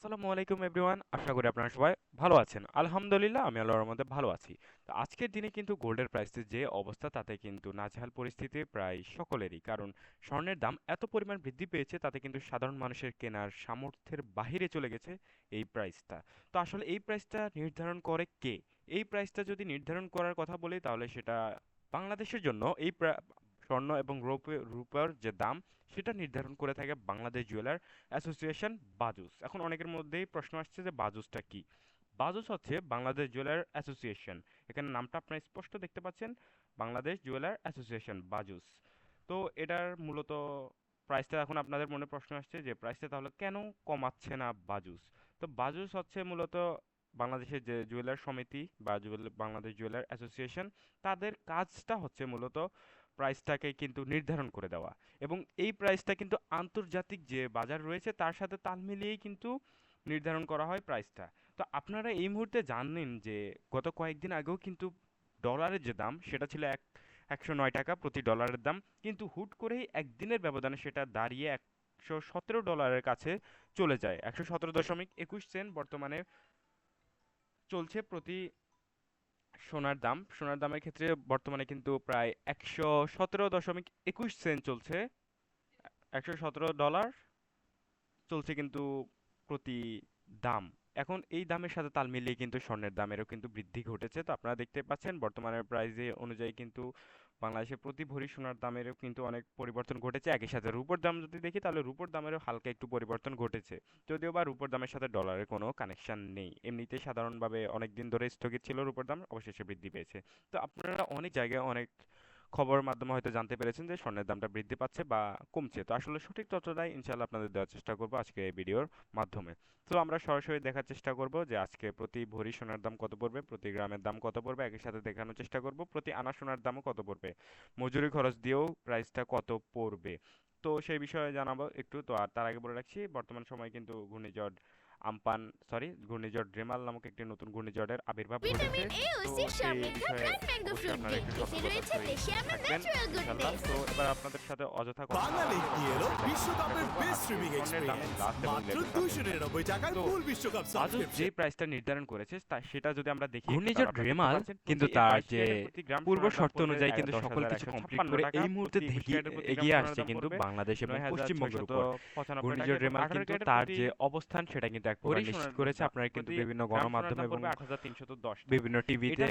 আসসালামু আলাইকুম এভরিওয়ান, আশা করি আপনারা সবাই ভালো আছেন। আলহামদুলিল্লাহ, আমি আল্লাহর মধ্যে ভালো আছি। তো আজকের দিনে কিন্তু গোল্ডের প্রাইসের যে অবস্থা, তাতে কিন্তু নাজেহাল পরিস্থিতি প্রায় সকলেরই। কারণ স্বর্ণের দাম এত পরিমাণ বৃদ্ধি পেয়েছে, তাতে কিন্তু সাধারণ মানুষের কেনার সামর্থ্যের বাহিরে চলে গেছে এই প্রাইসটা তো আসলে এই প্রাইসটা নির্ধারণ করে কে? এই প্রাইসটা যদি নির্ধারণ করার কথা বলি, তাহলে সেটা বাংলাদেশের জন্য এই স্বর্ণ এবং রূপার যে দাম, সেটা নির্ধারণ করে থাকে বাংলাদেশ জুয়েলার অ্যাসোসিয়েশন বাজুস। এখন অনেকের মধ্যেই প্রশ্ন আসছে যে বাজুসটা কি? বাজুস হচ্ছে বাংলাদেশ জুয়েলার অ্যাসোসিয়েশন। এখানে নামটা আপনারা স্পষ্ট দেখতে পাচ্ছেন, বাংলাদেশ জুয়েলার অ্যাসোসিয়েশন বাজুস। তো এটার মূলত প্রাইসটা এখন আপনাদের মনে প্রশ্ন আসছে যে প্রাইসটা তাহলে কেন কমাচ্ছে না বাজুস? তো বাজুস হচ্ছে মূলত বাংলাদেশের যে জুয়েলার সমিতি বা বাংলাদেশ জুয়েলার অ্যাসোসিয়েশন, তাদের কাজটা হচ্ছে মূলত প্রাইসটাকে কিন্তু নির্ধারণ করে দেওয়া। এবং এই প্রাইসটা কিন্তু আন্তর্জাতিক যে বাজার রয়েছে, তার সাথে তাল মিলিয়েই কিন্তু নির্ধারণ করা হয় প্রাইসটা তো আপনারা এই মুহূর্তে জানেন যে গত কয়েকদিন আগেও কিন্তু ডলারের যে দাম, সেটা ছিল এক, একশো নয় টাকা প্রতি ডলারের দাম। কিন্তু হুট করেই একদিনের ব্যবধানে সেটা দাঁড়িয়ে একশো সতেরো ডলারের কাছে চলে যায়। একশো সতেরো দশমিক একুশ সেন্ট বর্তমানে চলছে প্রতি সোনার দাম, সোনার দামের ক্ষেত্রে বর্তমানে কিন্তু প্রায় একশো সতেরো দশমিক একুশ সেন্ট চলছে। একশো সতেরো ডলার চলছে কিন্তু প্রতি দাম। এখন এই দামের সাথে তাল মিলিয়ে কিন্তু স্বর্ণের দামেরও কিন্তু বৃদ্ধি ঘটেছে। তো আপনারা দেখতে পাচ্ছেন বর্তমানে প্রাইজে অনুযায়ী কিন্তু বাংলাদেশে প্রতি ভরি সোনার দামেরও কিন্তু অনেক পরিবর্তন ঘটেছে, একই সাথে রুপোর দাম যদি দেখি তাহলে রুপোর দামেরও হালকা একটু পরিবর্তন ঘটেছে। যদিও বা রুপোর দামের সাথে ডলারের কোনো কানেকশন নেই। এমনিতে সাধারণভাবে অনেক দিন ধরে স্থগিত ছিল রুপোর দাম, অবশেষে বৃদ্ধি পেয়েছে। তো আপনারা অনেক জায়গায় অনেক খবরের মাধ্যমে হয়তো জানতে পেরেছেন যে স্বর্ণের দামটা বৃদ্ধি পাচ্ছে বা কমছে। তো আসলে সঠিক তথ্যটাই ইনশাল্লাহ আপনাদের দেওয়ার চেষ্টা করব আজকে এই ভিডিওর মাধ্যমে। তো আমরা সরাসরি দেখার চেষ্টা করব যে আজকে প্রতি ভরি সোনার দাম কত পড়বে, প্রতি গ্রামের দাম কত পড়বে, একই সাথে দেখানোর চেষ্টা করব প্রতি আনা সোনার দামও কত পড়বে, মজুরি খরচ দিয়েও প্রাইসটা কত পড়বে। তো সেই বিষয়ে জানাব একটু। তো আর তার আগে বলে রাখছি, বর্তমান সময়ে কিন্তু ঘূর্ণিঝড় আমপান সরি ঘূর্ণিঝড় ড্রিমাল নামক একটি নতুন ঘূর্ণিঝড়ের আবির্ভাব ঘটেছে। আপনাদের সাথে অযথা যে প্রাইসটা নির্ধারণ করেছে সেটা যদি আমরা দেখি ঘূর্ণিঝড় ড্রিমাল কিন্তু তার যে পূর্ব শর্ত অনুযায়ী কিন্তু সকল কিছু কমপ্লিট করে এই মুহূর্তে এগিয়ে আসছে কিন্তু বাংলাদেশ এবং পশ্চিমবঙ্গের উপর। ঘূর্ণিঝড় ড্রিমাল কিন্তু তার যে অবস্থান সেটা কিন্তু এটা একবার নিশ্চিত করেছে আপনারা কিন্তু বিভিন্ন গণমাধ্যম এবং বিভিন্ন টিভিতে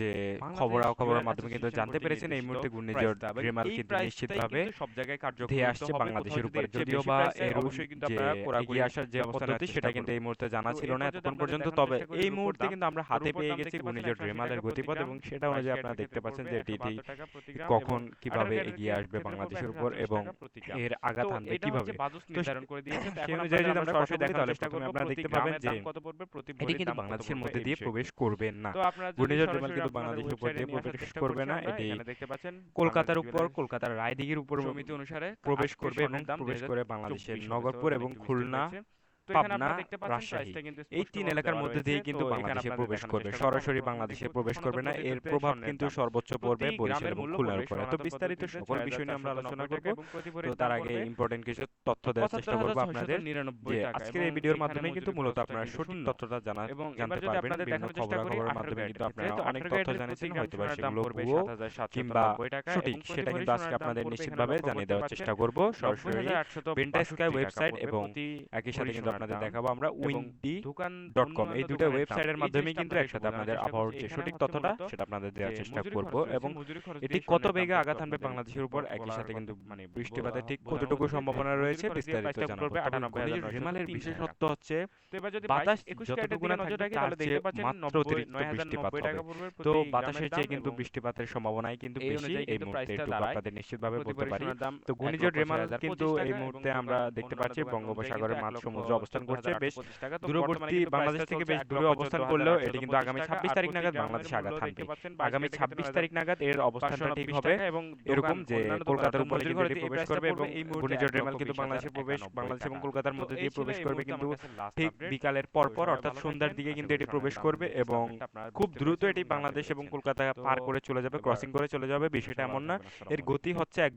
যে খবরাখবরের মাধ্যমে কিন্তু জানতে পেরেছেন এই মুহূর্তে ঘূর্ণিঝড় রেমাল কিন্তু নিশ্চিতভাবে সব জায়গায় কার্যকর ধেয়ে আসছে বাংলাদেশের উপরে। যদিও বা এর অবশ্যই কিন্তু আপনারা এগিয়ে আসার যে পদ্ধতি সেটা কিন্তু এই মুহূর্তে জানা ছিল না। এতক্ষণ পর্যন্ত তবে এই মুহূর্তে কিন্তু আমরা হাতে পেয়ে গেছি ঘূর্ণিঝড় রেমালের গতিপথ এবং সেটা অনুযায়ী আপনারা দেখতে পাচ্ছেন যে এটি কখন কীভাবে এগিয়ে আসবে বাংলাদেশের উপর এবং এর আঘাত আনবে কীভাবে তো সে অনুযায়ী যদি আমরা সরাসরি দেখার চেষ্টা আপনারা দেখতে পাবেন যে কত পড়বে? প্রতি ভরি দাম কত পড়বে? বাংলাদেশের মধ্যে দিয়ে প্রবেশ করবে না। তো আপনারা ঘূর্ণিঝড় রেমাল কিন্তু বাংলাদেশের উপর দিয়ে প্রবেশ করবে না। এটি দেখতে পাচ্ছেন কলকাতার উপর কলকাতার রায়দিঘির উপর সমিতি অনুসারে প্রবেশ করবে এবং প্রবেশ করে বাংলাদেশের নগরপুর এবং খুলনা পাবনা রাজশাহী। এই তিন এলাকার মধ্যে দিয়ে কিন্তু বাংলাদেশে প্রবেশ করবে। সরাসরি বাংলাদেশে প্রবেশ করবে না। এর প্রভাব কিন্তু সর্বোচ্চ পড়বে বরিশাল এবং খুলনার বিস্তারিত সকল বিষয় নিয়ে আমরা আলোচনা করব। তো তার আগে ইম্পর্টেন্ট কিছু তথ্য দেওয়ার চেষ্টা করব আপনাদের। যে আজকের এই ভিডিওর মাধ্যমে কিন্তু মূলত আপনারা সঠিক তথ্যটা জানা জানতে পারবেন। বিভিন্ন মাধ্যমে কিন্তু আপনারা অনেক তথ্য জানেছেন হয়তো বা সেগুলো ভুয়ো কিংবা সঠিক সেটা কিন্তু আজকে আপনাদের নিশ্চিতভাবে জানিয়ে দেওয়ার চেষ্টা করব সরাসরি ওয়েবসাইট এবং একই সাথে কিন্তু আপনাদের দেখাবো আমরা উইন্ডি ডট কম এই দুটো ওয়েবসাইটের মাধ্যমে কিন্তু একসাথে আপনাদের আবহাওয়ার যে সঠিক তথ্যটা সেটা আপনাদের দেওয়ার চেষ্টা করব এবং এটি কত বেগে আঘাত আনবে বাংলাদেশের উপর? একই সাথে কিন্তু মানে বৃষ্টিপাতের ঠিক কতটুকু সম্ভাবনা রয়েছে বিস্তারিত জানাব। হিমালয়ের বিশেষত্ব হচ্ছে বাতাস যত গুণা থাকে তার চেয়ে মাত্র অতিরিক্ত বৃষ্টিপাত হবে। তো বাতাসের চেয়ে কিন্তু বৃষ্টিপাতের সম্ভাবনাই কিন্তু বেশি এই মুহূর্তে একটু আপনাদের নিশ্চিতভাবে বলতে পারি তো ঘূর্ণিঝড় রেমাল কিন্তু এই মুহূর্তে আমরা দেখতে পাচ্ছি বঙ্গোপসাগরের মাঝ সমুদ্র অবস্থান করছে। বেশ দূরবর্তী বাংলাদেশ থেকে বেশ দূরে অবস্থান করলেও এটি কিন্তু আগামী ছাব্বিশ তারিখ নাগাদ বাংলাদেশে আঘাত থাকবে। আগামী ছাব্বিশ তারিখ নাগাদ এর অবস্থানটা ঠিক হবে। এবং এরকম যে কলকাতার উপরে কিন্তু প্রবেশ করবে এবং এই ঘূর্ণিঝড় রেমাল কিন্তু বাংলাদেশে প্রবেশ বাংলাদেশ এবং কলকাতার মধ্যে দিয়ে প্রবেশ করবে কিন্তু ঠিক বিকালের পরপর অর্থাৎ সন্ধ্যার দিকে কিন্তু এটি প্রবেশ করবে এবং খুব দ্রুত এটি বাংলাদেশ এবং কলকাতা পার করে চলে যাবে ক্রসিং করে চলে যাবে। বিষয়টা এমন না। এর গতি হচ্ছে এক